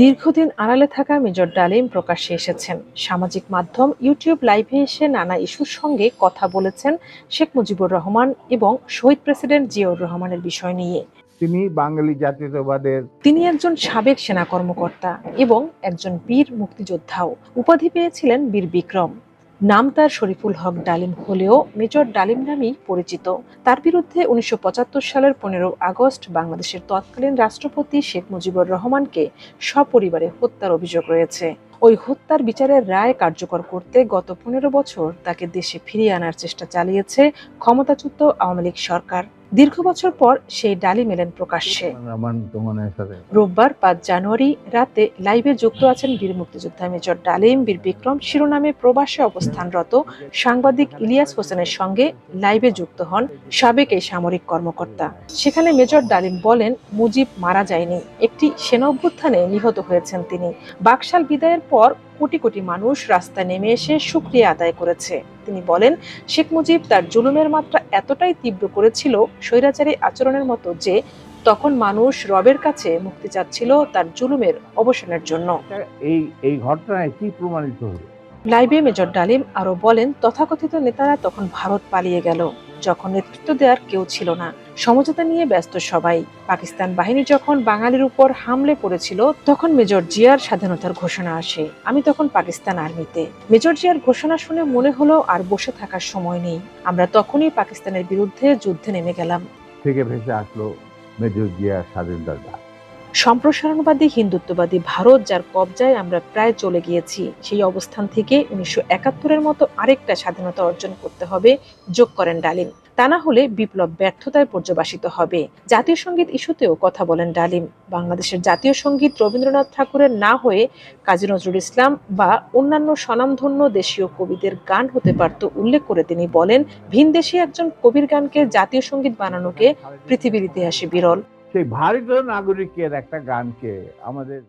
দীর্ঘদিন আড়ালে থাকা মেজর ডালিম প্রকাশ্যে এসেছেন। সামাজিক মাধ্যম ইউটিউব লাইভে এসে নানা ইস্যুর সঙ্গে কথা বলেছেন শেখ মুজিবুর রহমান এবং শহীদ প্রেসিডেন্ট জিয়াউর রহমানের বিষয় নিয়ে। তিনি বাঙালি জাতীয়তাবাদের তিনি একজন সাবেক সেনা কর্মকর্তা এবং একজন বীর মুক্তিযোদ্ধাও। উপাধি পেয়েছিলেন বীর বিক্রম। নাম তার শরীফুল হক ডালিম হলেও মেজর ডালিম নামেই পরিচিত। তার বিরুদ্ধে উনিশশো পঁচাত্তর সালের পনেরো আগস্ট বাংলাদেশের তৎকালীন রাষ্ট্রপতি শেখ মুজিবুর রহমানকে সপরিবারে হত্যার অভিযোগ রয়েছে। ওই হত্যার বিচারের রায় কার্যকর করতে গত পনেরো বছর তাকে দেশে ফিরিয়ে আনার চেষ্টা চালিয়েছে ক্ষমতাচ্যুত আওয়ামী লীগ সরকার। দীর্ঘ বছর পর সেই ডালিম এলেন প্রকাশ্যে। রোববার পাঁচ জানুয়ারি রাতে লাইভে যুক্ত আছেন বীর মুক্তিযোদ্ধা মেজর ডালিম বীর বিক্রম শিরোনামে প্রবাসে অবস্থানরত সাংবাদিক ইলিয়াস হোসেনের সঙ্গে লাইভে যুক্ত হন সাবেক এই সামরিক কর্মকর্তা। সেখানে মেজর ডালিম বলেন মুজিব মারা যায়নি। একটি সেনা অভ্যুত্থানে নিহত হয়েছেন তিনি। বাকশাল বিদায়ের পর কোটি কোটি মানুষ রাস্তায় নেমে এসে সুক্রিয়া আদায় করেছে। তিনি বলেন শেখ মুজিব তার জুলুমের মাত্রা এতটাই তীব্র করেছিল স্বৈরাচারী আচরণের মতো যে তখন মানুষ রবের কাছে মুক্তি চাচ্ছিল তার জুলুমের অবসানের জন্য। এই এই ঘটনায় কি প্রমাণিত হলো? লাইভে মেজর ডালিম আরও বলেন তথাকথিত নেতারা তখন ভারত পালিয়ে গেল। যখন নেতৃত্ব দেওয়ার কেউ ছিল না। সমঝোতা নিয়ে ব্যস্ত সবাই। পাকিস্তান বাহিনী যখন বাঙালির উপর হামলে পড়েছিল, তখন মেজর জিয়ার স্বাধীনতার ঘোষণা আসে। আমি তখন পাকিস্তান আর্মিতে। মেজর জিয়ার ঘোষণা শুনে মনে হলো আর বসে থাকার সময় নেই। আমরা তখনই পাকিস্তানের বিরুদ্ধে যুদ্ধে নেমে গেলাম। থেকে ভেসে আসলো মেজর জিয়ার স্বাধীনতার ডাক সম্প্রসারণবাদী, হিন্দুত্ববাদী ভারত যার কবজায় আমরা প্রায় চলে গিয়েছি, সেই অবস্থান থেকে উনিশশো একাত্তরের মতো আরেকটা স্বাধীনতা অর্জন করতে হবে, যোগ করেন ডালিম। তা না হলে বিপ্লব ব্যর্থতায় পর্যবাসিত হবে। জাতীয় সংগীত ইস্যুতেও কথা বলেন ডালিম। বাংলাদেশের জাতীয় সংগীত রবীন্দ্রনাথ ঠাকুরের না হয়ে কাজী নজরুল ইসলাম বা অন্যান্য স্বনামধন্য দেশীয় কবিদের গান হতে পারত উল্লেখ করে তিনি বলেন ভিনদেশী একজন কবির গানকে জাতীয় সংগীত বানানোকে পৃথিবীর ইতিহাসে বিরল। সেই ভারতীয় নাগরিকের একটা গানকে আমাদের